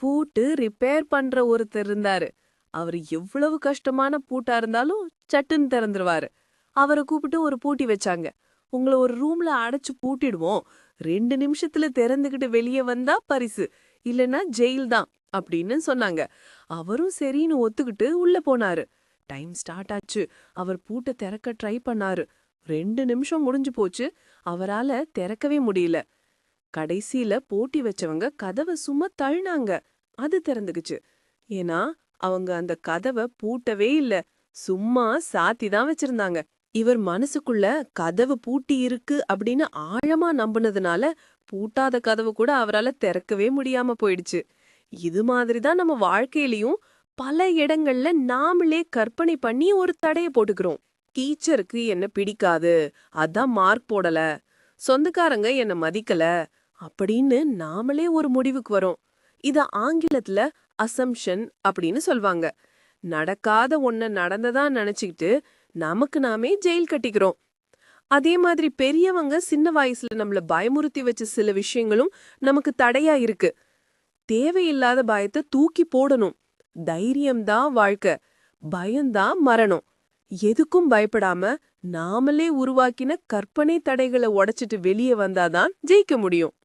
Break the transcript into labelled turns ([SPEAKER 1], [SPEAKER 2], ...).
[SPEAKER 1] பூட்டு ரிப்பேர் பண்ற ஒருத்தர் இருந்தாரு. அவர் எவ்வளவு கஷ்டமான பூட்டா இருந்தாலும் சட்டுன்னு திறந்துருவாரு. அவரை கூப்பிட்டு ஒரு பூட்டி வச்சாங்க. உங்களை ஒரு ரூம்ல அடைச்சு பூட்டிடுவோம். ரெண்டு நிமிஷத்துல திறந்துகிட்டு வெளியே வந்தா பரிசு. இல்லனா ஜெயில் தான் அப்படின்னு சொன்னாங்க. அவரும் சரின்னு ஒத்துக்கிட்டு உள்ள போனாரு. டைம் ஸ்டார்ட் ஆச்சு. அவர் பூட்டை திறக்க ட்ரை பண்ணாரு. ரெண்டு நிமிஷம் முடிஞ்சு போச்சு. அவரால திறக்கவே முடியல. கடைசியில போட்டி வச்சவங்க கதவை சும்மா தள்ளினாங்க. அது திறந்துக்குச்சு ஏன்னா அவங்க அந்த கதவை பூட்டவே இல்ல. சும்மா சாத்தி தான் வச்சிருந்தாங்க. இவர் மனசுக்குள்ள கதவு பூட்டி இருக்கு அப்படின்னு ஆழமா நம்புனதுனால பூட்டாத கதவு கூட அவரால திறக்கவே முடியாம போயிடுச்சு. இது மாதிரி தான் நம்ம வாழ்க்கையிலயும் பல இடங்கள்ல நாமளே கற்பனை பண்ணி ஒரு தடைய போட்டுக்கிறோம். டீச்சருக்கு என்ன பிடிக்காது அதான் மார்க் போடல. சொந்தக்காரங்க என்ன மதிக்கல அப்படின்னு நாமளே ஒரு முடிவுக்கு வரோம். இத ஆங்கிலத்துல அசம்ஷன் அப்படின்னு சொல்வாங்க. நடக்காத ஒன்ன நடந்ததா நினைச்சுக்கிட்டு நமக்கு நாமே ஜெயில் கட்டிக்கிறோம். அதே மாதிரி பெரியவங்க சின்ன வயசுல நம்மள பயமுறுத்தி வச்ச சில விஷயங்களும் நமக்கு தடையா இருக்கு. தேவையில்லாத பயத்தை தூக்கி போடணும். தைரியம்தான் வாழ்க்கை. பயம்தான் மரணம். எதுக்கும் பயப்படாம நாமளே உருவாக்கின கற்பனை தடைகளை உடைச்சிட்டு வெளியே வந்தாதான் ஜெயிக்க முடியும்.